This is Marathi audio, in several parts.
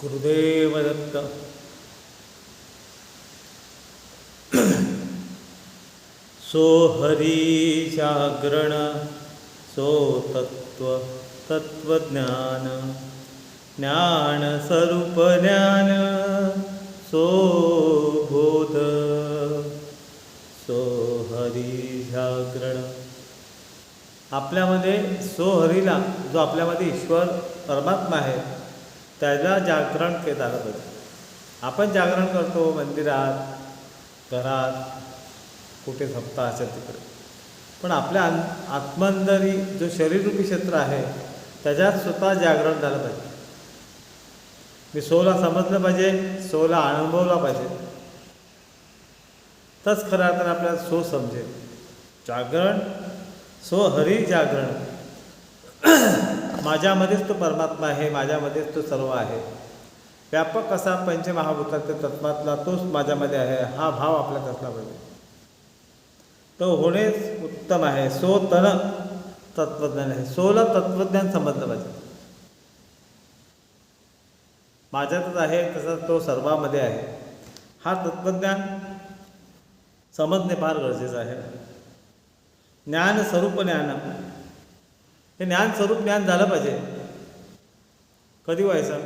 गुरुदेव दत्त सो हरी जागरण सो तत्व तत्वज्ञान ज्ञान स्वरूप ज्ञान सो बोध सो हरी जागरण। आपल्यामध्ये सो हरीला जो आपल्यामध्ये ईश्वर परमात्मा आहे त्याला जागरण के झालं पाहिजे आपण जागरण करतो मंदिरात घरात कुठे सप्ताह असेल तिकडे. पण आपल्या आत्मंदरी जो शरीररूपी क्षेत्र आहे त्याच्यात स्वतः जागरण झालं पाहिजे. मी सोला समजलं पाहिजे सोला अनुभवला पाहिजे. तच खरं तर आपल्याला सो समजेल. जागरण सो हरी जागरण माझ्यामध्येच तो परमात्मा आहे माझ्यामध्येच तो सर्व आहे. व्यापक असा पंचमहाभूतातील तत्वातला तोच माझ्यामध्ये आहे हा भाव आपल्यात असला पाहिजे तो होणेच उत्तम आहे. सो तन तत्वज्ञान आहे. सोला तत्वज्ञान समजलं पाहिजे. माझ्यातच आहे तसं तो सर्वामध्ये आहे. हा तत्वज्ञान समजणे फार गरजेचं आहे. ज्ञान स्वरूप ज्ञान. हे ज्ञान स्वरूप ज्ञान झालं पाहिजे. कधी व्हायचं?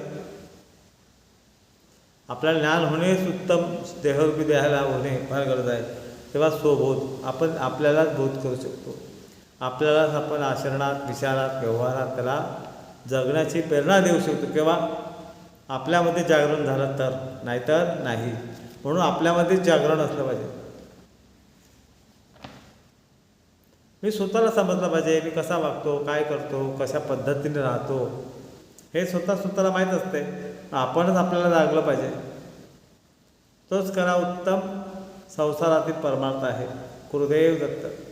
आपल्याला ज्ञान होणे उत्तम देहरूपी देहाला होणे फार गरज आहे. तेव्हा स्वबोध आपण आपल्यालाच बोध करू शकतो. आपल्यालाच आपण आचरणात विचारात व्यवहारात त्याला जगण्याची प्रेरणा देऊ शकतो. किंवा आपल्यामध्ये जागरण झालं तर नाहीतर नाही. म्हणून आपल्यामध्येच जागरण असलं पाहिजे. मी स्वतःला समजलं पाहिजे मी कसा वागतो काय करतो कशा पद्धतीने राहतो हे स्वतः स्वतःला माहीत असते. आपणच आपल्याला जागलं पाहिजे. तोच करा उत्तम संसारातील परमार्थ आहे. गुरुदेव दत्त.